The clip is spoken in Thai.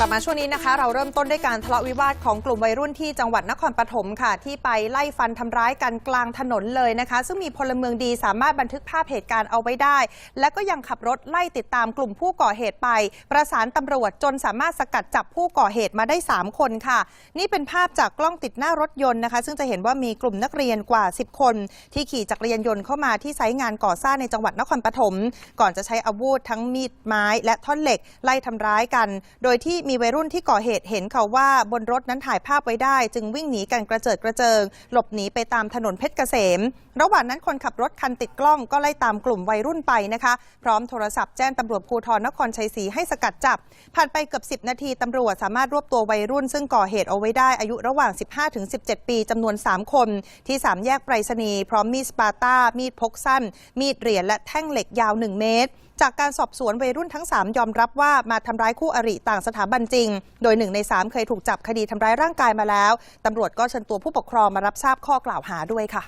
กลับมาช่วงนี้นะคะ เราเริ่มต้นด้วยการทะเลาะวิวาทของกลุ่มวัยรุ่นที่จังหวัดนครปฐมค่ะ ที่ไปไล่ฟันทำร้ายกันกลางถนนเลยนะคะ ซึ่งมีพลเมืองดีสามารถบันทึกภาพเหตุการณ์เอาไว้ได้ และก็ยังขับรถไล่ติดตามกลุ่มผู้ก่อเหตุไป ประสานตำรวจจนสามารถสกัดจับผู้ก่อเหตุมาได้ 3 คนค่ะ นี่เป็นภาพจากกล้องติดหน้ารถยนต์นะคะ ซึ่งจะเห็นว่ามีกลุ่มนักเรียนกว่า 10 คน ที่ขี่จักรยานยนต์เข้ามาที่ไซต์งานก่อสร้างในจังหวัดนครปฐมก่อนจะใช้อาวุธทั้งมีดไม้ และท่อนเหล็กไล่ทำร้ายกัน โดยที่มีวัยรุ่นที่ก่อเหตุเห็นเขาว่าบนรถนั้นถ่ายภาพไว้ได้ จึงวิ่งหนีกันกระเจิดกระเจิง หลบหนีไปตามถนนเพชรเกษม ระหว่างนั้นคนขับรถคันติดกล้องก็ไล่ตามกลุ่มวัยรุ่นไปนะคะ พร้อมโทรศัพท์แจ้งตำรวจภูธรนครชัยศรีให้สกัดจับ ผ่านไปเกือบ 10 นาทีตำรวจสามารถรวบตัววัยรุ่น ซึ่งก่อเหตุเอาไว้ได้อายุระหว่าง 15-17 ปีจำนวน 3 คน ที่3แยกไปรษณีย์พร้อมมีดสปาต้ามีดพกสั้น มีดเหรียญและแท่งเหล็กยาว 1 เมตร จากการสอบสวนวัยรุ่นทั้ง 3 ยอมรับว่ามาทำร้ายคู่อริต่างสถาบันจริง โดยหนึ่งใน3เคยถูกจับคดีทำร้ายร่างกายมาแล้วตำรวจก็เชิญตัวผู้ปกครองมารับทราบข้อกล่าวหาด้วยค่ะ